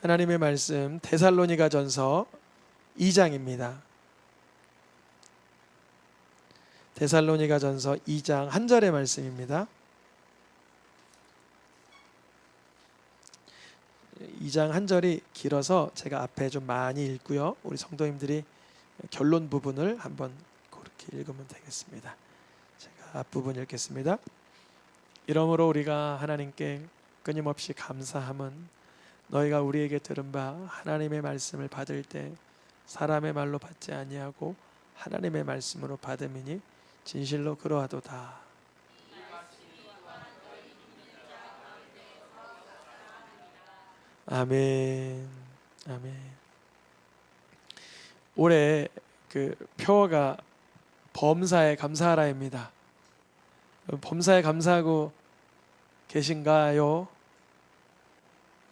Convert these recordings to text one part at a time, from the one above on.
하나님의 말씀 데살로니가 전서 2장입니다. 데살로니가 전서 2장 한 절의 말씀입니다. 2장 한 절이 길어서 제가 앞에 좀 많이 읽고요. 우리 성도님들이 결론 부분을 한번 그렇게 읽으면 되겠습니다. 제가 앞부분 읽겠습니다. 이러므로 우리가 하나님께 끊임없이 감사함은 너희가 우리에게 들은 바 하나님의 말씀을 받을 때 사람의 말로 받지 아니하고 하나님의 말씀으로 받음이니 진실로 그러하도다. 아멘. 아멘. 올해 그 표어가 범사에 감사하라입니다. 범사에 감사하고 계신가요?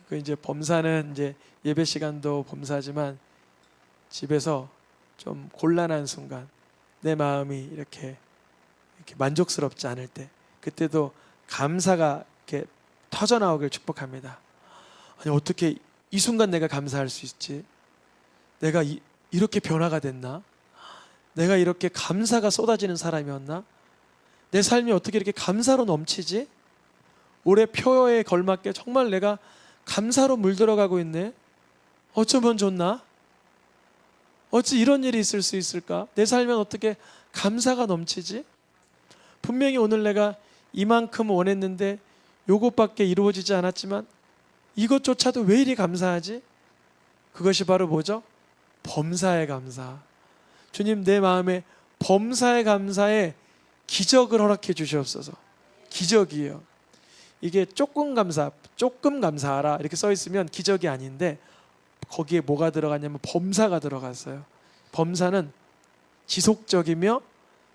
그 이제 범사는 이제 예배 시간도 범사지만 집에서 좀 곤란한 순간 내 마음이 이렇게 이렇게 만족스럽지 않을 때 그때도 감사가 이렇게 터져 나오길 축복합니다. 아니 어떻게 이 순간 내가 감사할 수 있지? 내가 이, 이렇게 변화가 됐나? 내가 이렇게 감사가 쏟아지는 사람이었나? 내 삶이 어떻게 이렇게 감사로 넘치지? 올해 표어에 걸맞게 정말 내가 감사로 물들어가고 있네. 어쩌면 좋나? 어찌 이런 일이 있을 수 있을까? 내 삶엔 어떻게 감사가 넘치지? 분명히 오늘 내가 이만큼 원했는데 요것밖에 이루어지지 않았지만 이것조차도 왜 이리 감사하지? 그것이 바로 뭐죠? 범사의 감사. 주님 내 마음에 범사의 감사에 기적을 허락해 주시옵소서. 기적이에요. 이게 조금 감사, 조금 감사하라 이렇게 써 있으면 기적이 아닌데 거기에 뭐가 들어가냐면 범사가 들어갔어요. 범사는 지속적이며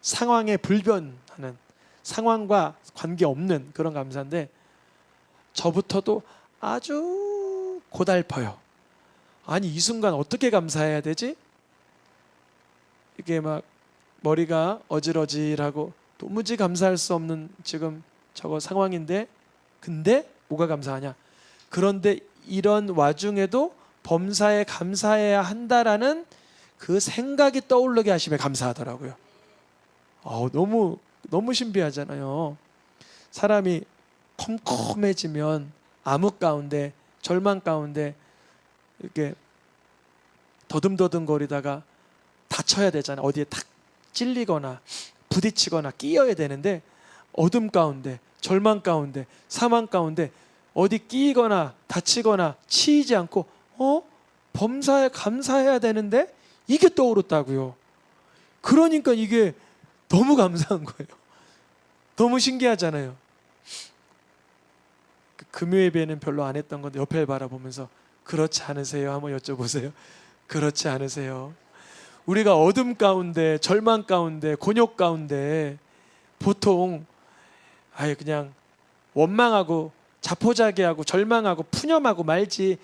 상황에 불변하는 상황과 관계 없는 그런 감사인데 저부터도 아주 고달퍼요. 아니 이 순간 어떻게 감사해야 되지? 이게 막 머리가 어질어질하고 도무지 감사할 수 없는 지금 저거 상황인데 근데 뭐가 감사하냐? 그런데 이런 와중에도 범사에 감사해야 한다라는 그 생각이 떠오르게 하심에 감사하더라고요. 어, 너무 너무 신비하잖아요. 사람이 컴컴해지면 암흑 가운데 절망 가운데 이렇게 더듬더듬 거리다가 다쳐야 되잖아요. 어디에 탁 찔리거나 부딪히거나 끼어야 되는데 어둠 가운데 절망 가운데 사망 가운데 어디 끼거나 다치거나 치이지 않고 어 범사에 감사해야 되는데 이게 떠오르다고요. 그러니까 이게 너무 감사한 거예요. 너무 신기하잖아요. 그 금요 예배는 별로 안 했던 건데 옆에 바라보면서 그렇지 않으세요? 한번 여쭤보세요. 그렇지 않으세요? 우리가 어둠 가운데 절망 가운데 곤욕 가운데 보통 아예 그냥 원망하고 자포자기하고 절망하고 푸념하고 말지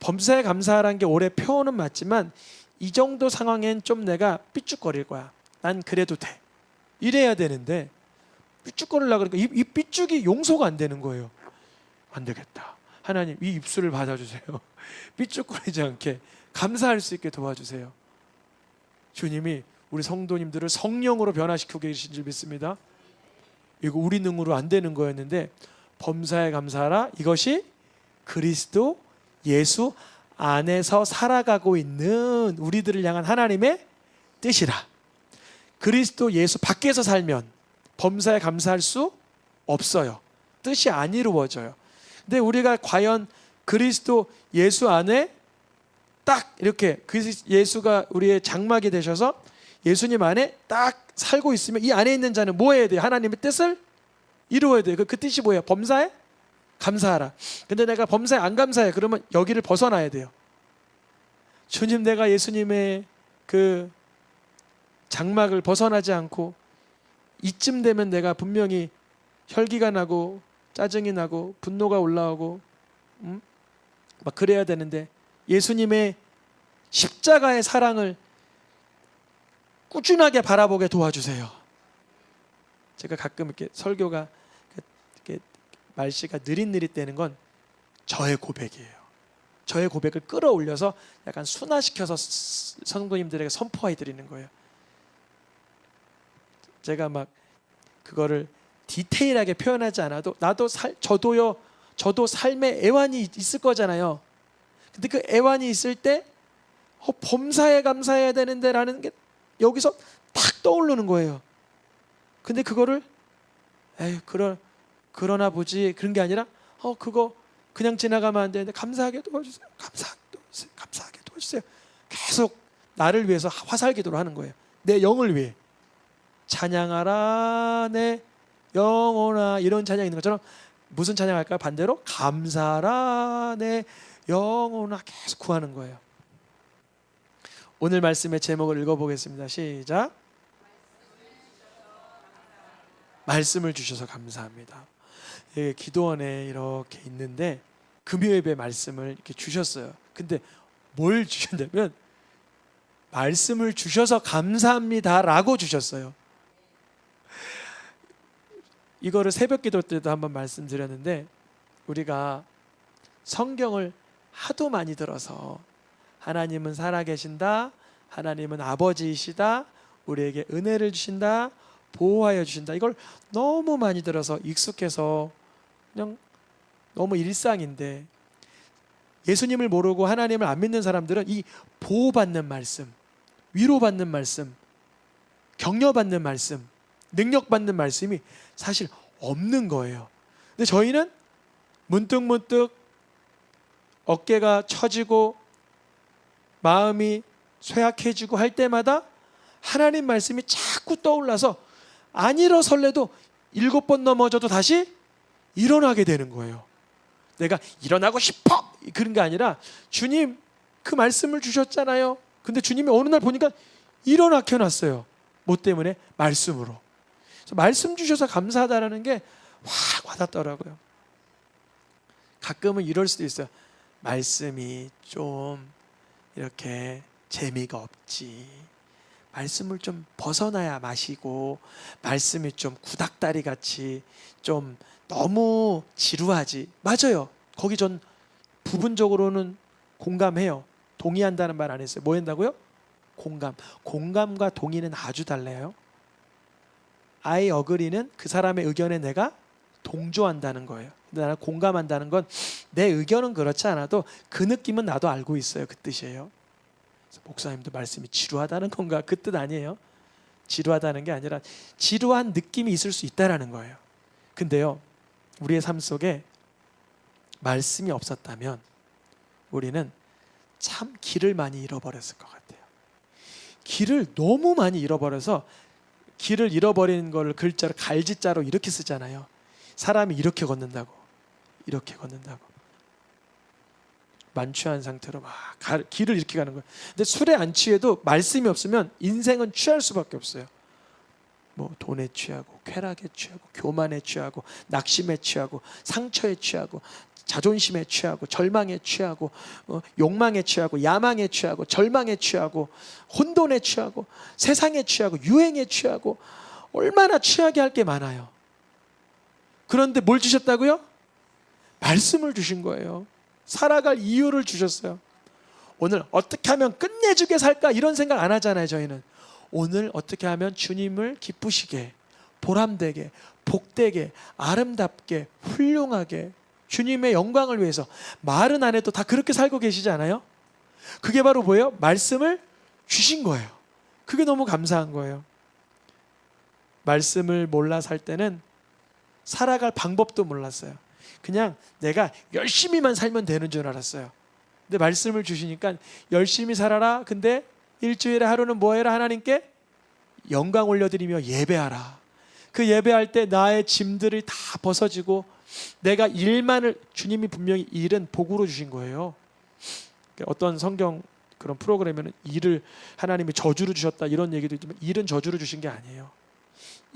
범사에 감사하라는 게 올해 표현은 맞지만 이 정도 상황엔 좀 내가 삐죽거릴 거야. 난 그래도 돼. 이래야 되는데 삐죽거리려고 그러니까 이, 이 삐죽이 용서가 안 되는 거예요. 안 되겠다. 하나님 이 입술을 받아주세요. 삐죽거리지 않게 감사할 수 있게 도와주세요. 주님이 우리 성도님들을 성령으로 변화시키고 계신 줄 믿습니다. 이거 우리 능으로 안 되는 거였는데 범사에 감사하라 이것이 그리스도 예수 안에서 살아가고 있는 우리들을 향한 하나님의 뜻이라. 그리스도 예수 밖에서 살면 범사에 감사할 수 없어요. 뜻이 안 이루어져요. 근데 우리가 과연 그리스도 예수 안에 딱 이렇게 예수가 우리의 장막이 되셔서 예수님 안에 딱 살고 있으면 이 안에 있는 자는 뭐 해야 돼요? 하나님의 뜻을 이루어야 돼요. 그, 그 뜻이 뭐예요? 범사에 감사하라. 근데 내가 범사에 안 감사해. 그러면 여기를 벗어나야 돼요. 주님 내가 예수님의 그 장막을 벗어나지 않고 이쯤 되면 내가 분명히 혈기가 나고 짜증이 나고 분노가 올라오고 음? 막 그래야 되는데 예수님의 십자가의 사랑을 꾸준하게 바라보게 도와주세요. 제가 가끔 이렇게 설교가 이렇게 말씨가 느릿느릿대는 건 저의 고백이에요. 저의 고백을 끌어올려서 약간 순화시켜서 스- 성도님들에게 선포해 드리는 거예요. 제가 막 그거를 디테일하게 표현하지 않아도 나도 살 저도요 저도 삶에 애환이 있- 있을 거잖아요. 근데 그 애환이 있을 때 어, 범사에 감사해야 되는데라는 게 여기서 탁 떠오르는 거예요. 근데 그거를 에이 그러 그러나 보지 그런 게 아니라 어 그거 그냥 지나가면 안 되는데 감사하게 도와주세요. 감사하게 도와주세요. 감사하게 도와주세요. 계속 나를 위해서 화살 기도를 하는 거예요. 내 영을 위해 찬양하라 내 영혼아 이런 찬양 있는 것처럼 무슨 찬양할까요? 반대로 감사라 내 영혼아 계속 구하는 거예요. 오늘 말씀의 제목을 읽어보겠습니다. 시작. 말씀을 주셔서 감사합니다. 예, 기도원에 이렇게 있는데 금요 예배 말씀을 이렇게 주셨어요. 근데 뭘 주셨냐면 말씀을 주셔서 감사합니다라고 주셨어요. 이거를 새벽 기도 때도 한번 말씀드렸는데 우리가 성경을 하도 많이 들어서 하나님은 살아계신다. 하나님은 아버지이시다. 우리에게 은혜를 주신다. 보호하여 주신다. 이걸 너무 많이 들어서 익숙해서 그냥 너무 일상인데 예수님을 모르고 하나님을 안 믿는 사람들은 이 보호받는 말씀, 위로받는 말씀, 격려받는 말씀, 능력받는 말씀이 사실 없는 거예요. 근데 저희는 문득문득 어깨가 처지고 마음이 쇠약해지고 할 때마다 하나님 말씀이 자꾸 떠올라서 안 일어설래도 일곱 번 넘어져도 다시 일어나게 되는 거예요. 내가 일어나고 싶어 그런 게 아니라 주님 그 말씀을 주셨잖아요. 근데 주님이 어느 날 보니까 일어나 켜 놨어요. 뭐 때문에 말씀으로. 말씀 주셔서 감사하다라는 게 확 와닿더라고요. 가끔은 이럴 수도 있어요. 말씀이 좀 이렇게 재미가 없지. 말씀을 좀 벗어나야 마시고 말씀이 좀 구닥다리 같이 좀 너무 지루하지. 맞아요. 거기 전 부분적으로는 공감해요. 동의한다는 말 안 했어요. 뭐 한다고요? 공감. 공감과 동의는 아주 달라요. I agree는 그 사람의 의견에 내가 동조한다는 거예요. 나는 공감한다는 건 내 의견은 그렇지 않아도 그 느낌은 나도 알고 있어요. 그 뜻이에요. 목사님도 말씀이 지루하다는 건가? 그 뜻 아니에요. 지루하다는 게 아니라 지루한 느낌이 있을 수 있다라는 거예요. 근데요. 우리의 삶 속에 말씀이 없었다면 우리는 참 길을 많이 잃어버렸을 것 같아요. 길을 너무 많이 잃어버려서 길을 잃어버리는 걸 글자로 갈지자로 이렇게 쓰잖아요. 사람이 이렇게 걷는다고 이렇게 걷는다고 만취한 상태로 막 가- 길을 이렇게 가는 거예요. 근데 술에 안 취해도 말씀이 없으면 인생은 취할 수밖에 없어요. 뭐 돈에 취하고 쾌락에 취하고 교만에 취하고 낙심에 취하고 상처에 취하고 자존심에 취하고 절망에 취하고 어, 욕망에 취하고 야망에 취하고 절망에 취하고 혼돈에 취하고 세상에 취하고 유행에 취하고 얼마나 취하게 할 게 많아요. 그런데 뭘 주셨다고요? 말씀을 주신 거예요. 살아갈 이유를 주셨어요. 오늘 어떻게 하면 끝내주게 살까 이런 생각 안 하잖아요. 저희는 오늘 어떻게 하면 주님을 기쁘시게 보람되게 복되게 아름답게 훌륭하게 주님의 영광을 위해서 말은 안 해도 다 그렇게 살고 계시지 않아요? 그게 바로 뭐예요? 말씀을 주신 거예요. 그게 너무 감사한 거예요. 말씀을 몰라 살 때는 살아갈 방법도 몰랐어요. 그냥 내가 열심히만 살면 되는 줄 알았어요. 근데 말씀을 주시니까 열심히 살아라. 근데 일주일에 하루는 뭐 해라 하나님께 영광 올려드리며 예배하라. 그 예배할 때 나의 짐들이 다 벗어지고 내가 일만을 주님이 분명히 일은 복으로 주신 거예요. 어떤 성경 그런 프로그램에는 일을 하나님이 저주로 주셨다 이런 얘기도 있지만 일은 저주로 주신 게 아니에요.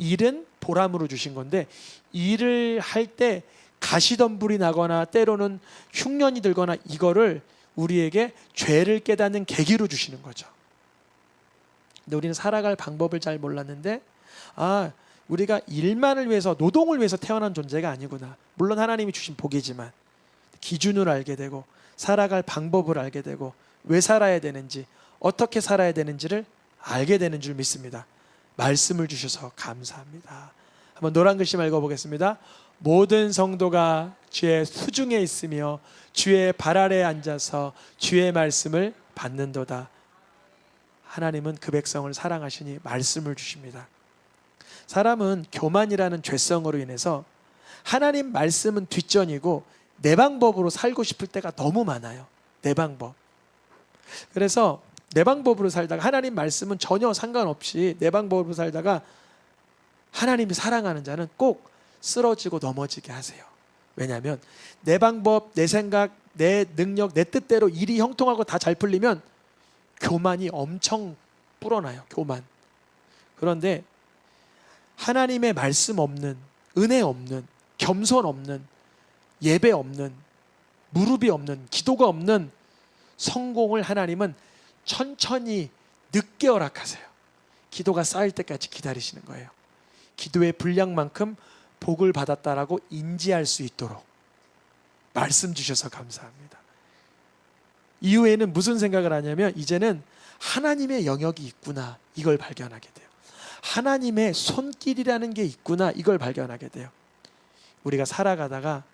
일은 보람으로 주신 건데 일을 할 때 가시덤불이 나거나 때로는 흉년이 들거나 이거를 우리에게 죄를 깨닫는 계기로 주시는 거죠. 근데 우리는 살아갈 방법을 잘 몰랐는데 아 우리가 일만을 위해서 노동을 위해서 태어난 존재가 아니구나. 물론 하나님이 주신 복이지만 기준을 알게 되고 살아갈 방법을 알게 되고 왜 살아야 되는지 어떻게 살아야 되는지를 알게 되는 줄 믿습니다. 말씀을 주셔서 감사합니다. 한번 노란 글씨 읽어보겠습니다. 모든 성도가 주의 수중에 있으며 주의 발 아래 앉아서 주의 말씀을 받는도다. 하나님은 그 백성을 사랑하시니 말씀을 주십니다. 사람은 교만이라는 죄성으로 인해서 하나님 말씀은 뒷전이고 내 방법으로 살고 싶을 때가 너무 많아요. 내 방법. 그래서 내 방법으로 살다가 하나님 말씀은 전혀 상관없이 내 방법으로 살다가 하나님이 사랑하는 자는 꼭 쓰러지고 넘어지게 하세요. 왜냐하면 내 방법, 내 생각, 내 능력, 내 뜻대로 일이 형통하고 다 잘 풀리면 교만이 엄청 불어나요. 교만. 그런데 하나님의 말씀 없는 은혜 없는 겸손 없는 예배 없는 무릎이 없는 기도가 없는 성공을 하나님은 천천히 늦게 허락하세요. 기도가 쌓일 때까지 기다리시는 거예요. 기도의 분량만큼 복을 받았다라고 인지할 수 있도록 말씀 주셔서 감사합니다. 이후에는 무슨 생각을 하냐면 이제는 하나님의 영역이 있구나 이걸 발견하게 돼요. 하나님의 손길이라는 게 있구나 이걸 발견하게 돼요. 우리가 살아가다가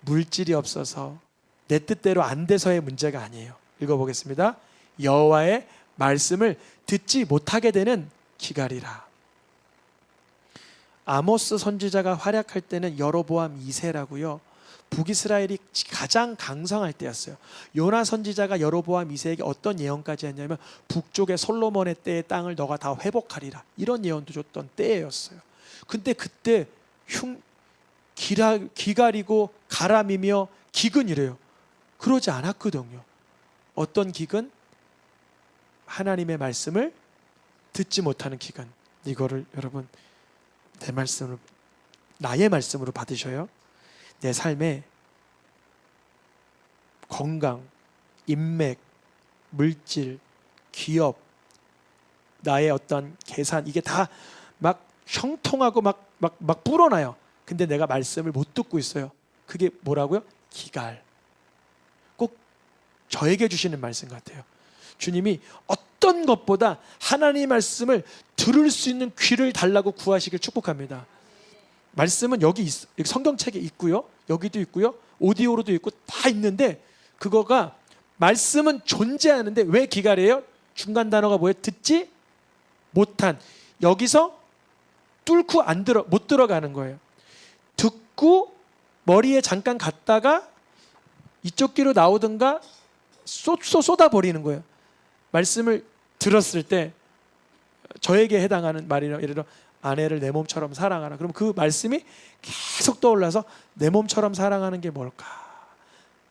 물질이 없어서 내 뜻대로 안 돼서의 문제가 아니에요. 읽어보겠습니다. 여호와의 말씀을 듣지 못하게 되는 기갈이라. 아모스 선지자가 활약할 때는 여로보암 2세라고요. 북이스라엘이 가장 강성할 때였어요. 요나 선지자가 여로보암 2세에게 어떤 예언까지 했냐면 북쪽의 솔로몬의 때의 땅을 너가 다 회복하리라. 이런 예언도 줬던 때였어요. 근데 그때 흉 기라, 기가리고 가람이며 기근이래요. 그러지 않았거든요. 어떤 기근? 하나님의 말씀을 듣지 못하는 기근. 이거를 여러분 내 말씀으로 나의 말씀으로 받으셔요. 내 삶에 건강, 인맥, 물질, 기업, 나의 어떤 계산 이게 다 막 형통하고 막 막 막 불어나요. 근데 내가 말씀을 못 듣고 있어요. 그게 뭐라고요? 기갈. 꼭 저에게 주시는 말씀 같아요. 주님이 어떤 것보다 하나님의 말씀을 들을 수 있는 귀를 달라고 구하시길 축복합니다. 말씀은 여기 있, 성경책에 있고요. 여기도 있고요. 오디오로도 있고 다 있는데 그거가 말씀은 존재하는데 왜 기갈해요? 중간 단어가 뭐예요? 듣지 못한 여기서 뚫고 안 들어 못 들어가는 거예요. 듣고 머리에 잠깐 갔다가 이쪽 귀로 나오든가 쏟, 쏟아 버리는 거예요. 말씀을 들었을 때 저에게 해당하는 말이라 예를 들어 아내를 내 몸처럼 사랑하라. 그럼 그 말씀이 계속 떠올라서 내 몸처럼 사랑하는 게 뭘까?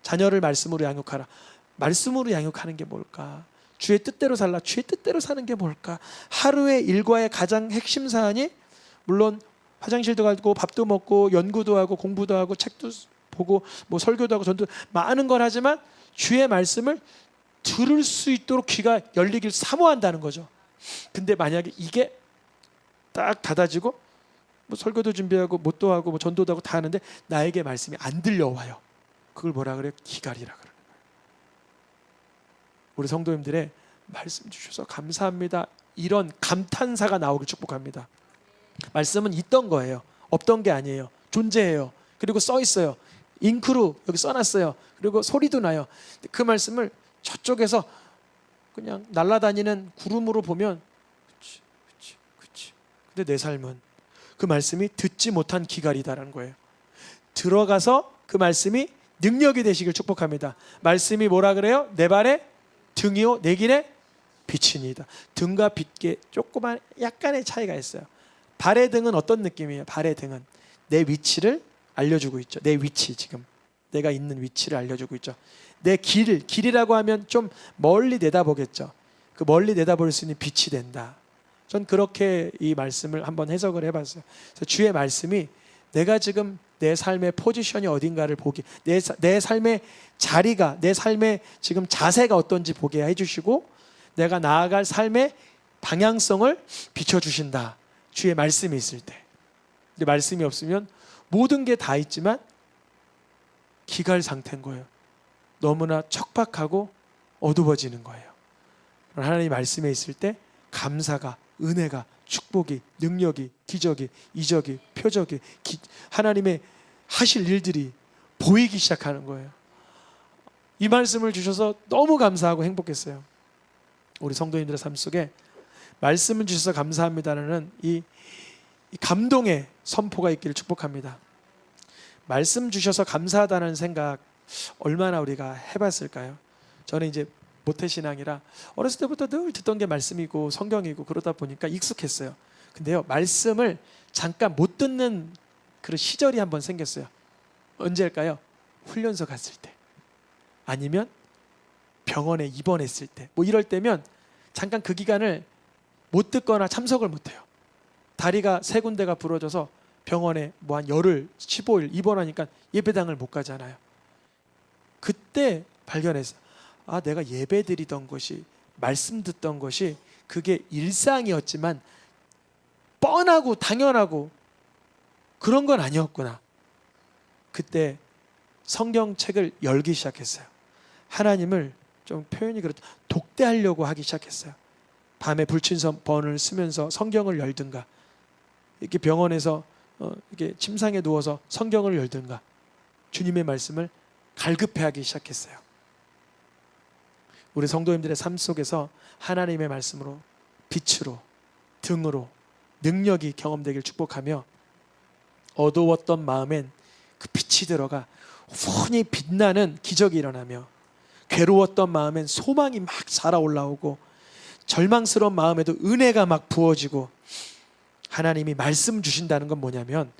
자녀를 말씀으로 양육하라. 말씀으로 양육하는 게 뭘까? 주의 뜻대로 살라. 주의 뜻대로 사는 게 뭘까? 하루의 일과의 가장 핵심 사안이 물론 화장실도 가고 밥도 먹고 연구도 하고 공부도 하고 책도 보고 뭐 설교도 하고 전도 많은 걸 하지만 주의 말씀을 들을 수 있도록 귀가 열리길 사모한다는 거죠. 근데 만약에 이게 딱 닫아지고 뭐 설교도 준비하고 못도 하고 뭐 전도도 하고 다 하는데 나에게 말씀이 안 들려와요. 그걸 뭐라 그래요? 기갈이라 그러는 거예요. 우리 성도님들의 말씀 주셔서 감사합니다. 이런 감탄사가 나오길 축복합니다. 말씀은 있던 거예요. 없던 게 아니에요. 존재해요. 그리고 써 있어요. 잉크로 여기 써놨어요. 그리고 소리도 나요. 그 말씀을 저쪽에서 그냥 날아다니는 구름으로 보면 그치, 그치, 그치. 근데 내 삶은 그 말씀이 듣지 못한 기갈이다라는 거예요. 들어가서 그 말씀이 능력이 되시길 축복합니다. 말씀이 뭐라 그래요? 내 발에 등이요 내 길에 빛이니다. 등과 빛께 조그만 약간의 차이가 있어요. 발의 등은 어떤 느낌이에요? 발의 등은 내 위치를 알려주고 있죠. 내 위치 지금 내가 있는 위치를 알려주고 있죠. 내 길, 길이라고 하면 좀 멀리 내다보겠죠. 그 멀리 내다볼 수 있는 빛이 된다. 전 그렇게 이 말씀을 한번 해석을 해봤어요. 주의 말씀이 내가 지금 내 삶의 포지션이 어딘가를 보게, 내, 내 삶의 자리가, 내 삶의 지금 자세가 어떤지 보게 해주시고, 내가 나아갈 삶의 방향성을 비춰주신다. 주의 말씀이 있을 때. 근데 말씀이 없으면 모든 게 다 있지만 기갈 상태인 거예요. 너무나 척박하고 어두워지는 거예요. 하나님 말씀에 있을 때 감사가 은혜가 축복이 능력이 기적이 이적이 표적이 기- 하나님의 하실 일들이 보이기 시작하는 거예요. 이 말씀을 주셔서 너무 감사하고 행복했어요. 우리 성도님들의 삶 속에 말씀을 주셔서 감사합니다라는 이, 이 감동의 선포가 있기를 축복합니다. 말씀 주셔서 감사하다는 생각 얼마나 우리가 해봤을까요? 저는 이제 모태신앙이라 어렸을 때부터 늘 듣던 게 말씀이고 성경이고 그러다 보니까 익숙했어요. 근데요 말씀을 잠깐 못 듣는 그런 시절이 한번 생겼어요. 언제일까요? 훈련소 갔을 때 아니면 병원에 입원했을 때 뭐 이럴 때면 잠깐 그 기간을 못 듣거나 참석을 못 해요. 다리가 세 군데가 부러져서 병원에 뭐 한 열흘, 15일 입원하니까 예배당을 못 가잖아요. 그때 발견했어. 아, 내가 예배 드리던 것이 말씀 듣던 것이 그게 일상이었지만 뻔하고 당연하고 그런 건 아니었구나. 그때 성경책을 열기 시작했어요. 하나님을 좀 표현이 그렇다. 독대하려고 하기 시작했어요. 밤에 불친선 번을 쓰면서 성경을 열든가 이렇게 병원에서 어, 이렇게 침상에 누워서 성경을 열든가 주님의 말씀을 갈급해하기 시작했어요. 우리 성도님들의 삶 속에서 하나님의 말씀으로 빛으로 등으로 능력이 경험되길 축복하며 어두웠던 마음엔 그 빛이 들어가 훤히 빛나는 기적이 일어나며 괴로웠던 마음엔 소망이 막 살아 올라오고 절망스러운 마음에도 은혜가 막 부어지고 하나님이 말씀 주신다는 건 뭐냐면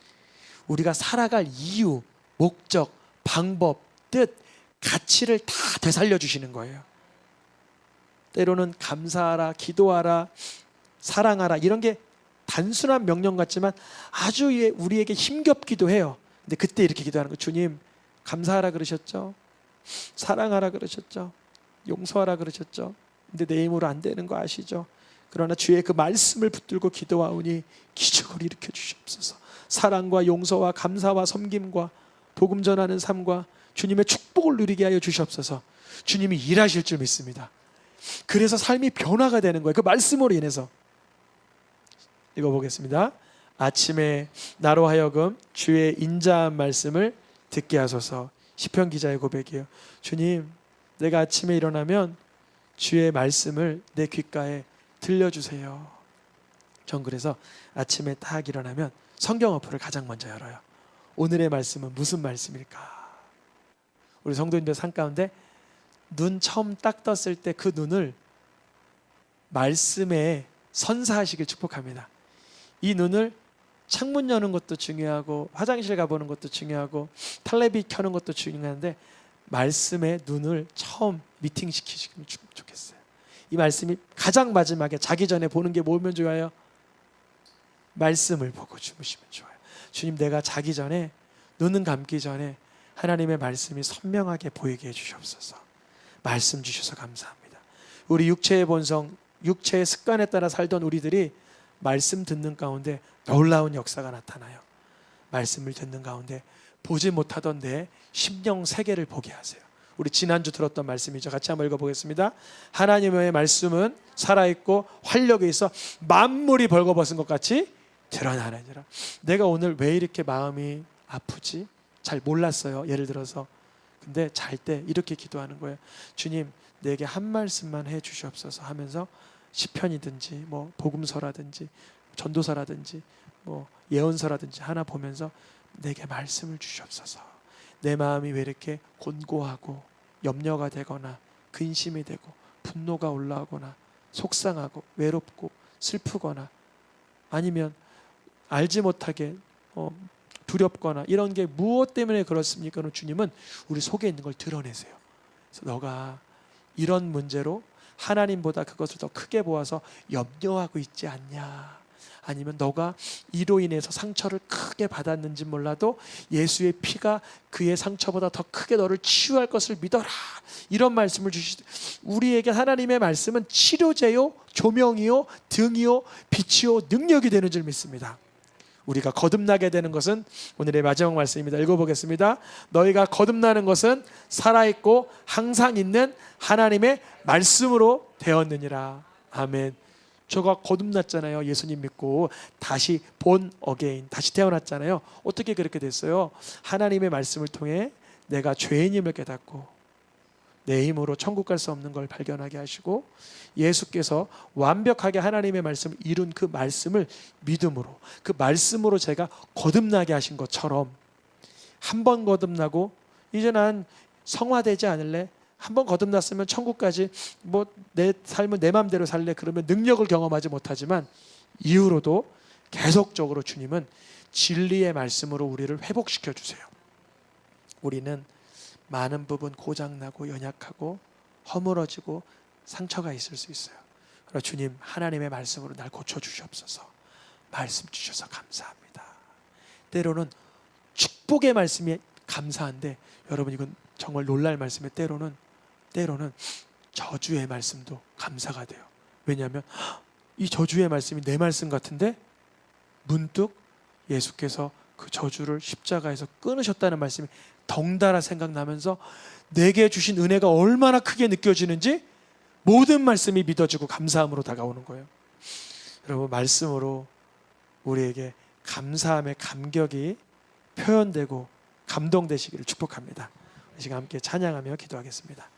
우리가 살아갈 이유, 목적, 방법, 뜻, 가치를 다 되살려 주시는 거예요. 때로는 감사하라, 기도하라, 사랑하라 이런 게 단순한 명령 같지만 아주 예, 우리에게 힘겹기도 해요. 근데 그때 이렇게 기도하는 거 주님 감사하라 그러셨죠? 사랑하라 그러셨죠? 용서하라 그러셨죠? 근데 내 힘으로 안 되는 거 아시죠? 그러나 주의 그 말씀을 붙들고 기도하오니 기적을 일으켜 주시옵소서. 사랑과 용서와 감사와 섬김과 복음 전하는 삶과 주님의 축복을 누리게 하여 주시옵소서. 주님이 일하실 줄 믿습니다. 그래서 삶이 변화가 되는 거예요. 그 말씀으로 인해서. 읽어보겠습니다. 아침에 나로 하여금 주의 인자한 말씀을 듣게 하소서. 시편 기자의 고백이에요. 주님, 내가 아침에 일어나면 주의 말씀을 내 귓가에 들려주세요. 전 그래서 아침에 딱 일어나면 성경 어플을 가장 먼저 열어요. 오늘의 말씀은 무슨 말씀일까? 우리 성도님들 삶 가운데 눈 처음 딱 떴을 때 그 눈을 말씀에 선사하시길 축복합니다. 이 눈을 창문 여는 것도 중요하고 화장실 가보는 것도 중요하고 텔레비 켜는 것도 중요한데 말씀에 눈을 처음 미팅 시키시면 좋겠어요. 이 말씀이 가장 마지막에 자기 전에 보는 게 뭐면 좋아요? 말씀을 보고 주무시면 좋아요. 주님 내가 자기 전에 눈은 감기 전에 하나님의 말씀이 선명하게 보이게 해주시옵소서. 말씀 주셔서 감사합니다. 우리 육체의 본성, 육체의 습관에 따라 살던 우리들이 말씀 듣는 가운데 놀라운 역사가 나타나요. 말씀을 듣는 가운데 보지 못하던 내 심령 세계를 보게 하세요. 우리 지난주 들었던 말씀이죠. 같이 한번 읽어보겠습니다. 하나님의 말씀은 살아있고 활력이 있어 만물이 벌거벗은 것 같이 드러나느니라. 내가 오늘 왜 이렇게 마음이 아프지? 잘 몰랐어요. 예를 들어서. 근데 잘 때 이렇게 기도하는 거예요. 주님, 내게 한 말씀만 해 주시옵소서 하면서 시편이든지 뭐 복음서라든지 전도서라든지 뭐 예언서라든지 하나 보면서 내게 말씀을 주시옵소서. 내 마음이 왜 이렇게 곤고하고 염려가 되거나 근심이 되고 분노가 올라오거나 속상하고 외롭고 슬프거나 아니면 알지 못하게 어, 두렵거나 이런 게 무엇 때문에 그렇습니까? 주님은 우리 속에 있는 걸 드러내세요. 그래서 너가 이런 문제로 하나님보다 그것을 더 크게 보아서 염려하고 있지 않냐? 아니면 너가 이로 인해서 상처를 크게 받았는지 몰라도 예수의 피가 그의 상처보다 더 크게 너를 치유할 것을 믿어라. 이런 말씀을 주시 우리에게 하나님의 말씀은 치료제요, 조명이요, 등이요, 빛이요, 능력이 되는 줄 믿습니다. 우리가 거듭나게 되는 것은 오늘의 마지막 말씀입니다. 읽어보겠습니다. 너희가 거듭나는 것은 살아있고 항상 있는 하나님의 말씀으로 되었느니라. 아멘. 저가 거듭났잖아요. 예수님 믿고 다시 본 어게인 다시 태어났잖아요. 어떻게 그렇게 됐어요? 하나님의 말씀을 통해 내가 죄인임을 깨닫고 내 힘으로 천국 갈 수 없는 걸 발견하게 하시고 예수께서 완벽하게 하나님의 말씀을 이룬 그 말씀을 믿음으로 그 말씀으로 제가 거듭나게 하신 것처럼 한 번 거듭나고 이제 난 성화되지 않을래 한 번 거듭났으면 천국까지 뭐 내 삶은 내 마음대로 살래 그러면 능력을 경험하지 못하지만 이후로도 계속적으로 주님은 진리의 말씀으로 우리를 회복시켜 주세요. 우리는 많은 부분 고장나고 연약하고 허물어지고 상처가 있을 수 있어요. 그러나 주님 하나님의 말씀으로 날 고쳐 주시옵소서. 말씀 주셔서 감사합니다. 때로는 축복의 말씀이 감사한데 여러분 이건 정말 놀랄 말씀에 때로는 때로는 저주의 말씀도 감사가 돼요. 왜냐하면 이 저주의 말씀이 내 말씀 같은데 문득 예수께서 그 저주를 십자가에서 끊으셨다는 말씀이 덩달아 생각나면서 내게 주신 은혜가 얼마나 크게 느껴지는지 모든 말씀이 믿어지고 감사함으로 다가오는 거예요. 여러분 말씀으로 우리에게 감사함의 감격이 표현되고 감동되시기를 축복합니다. 이 시간 함께 찬양하며 기도하겠습니다.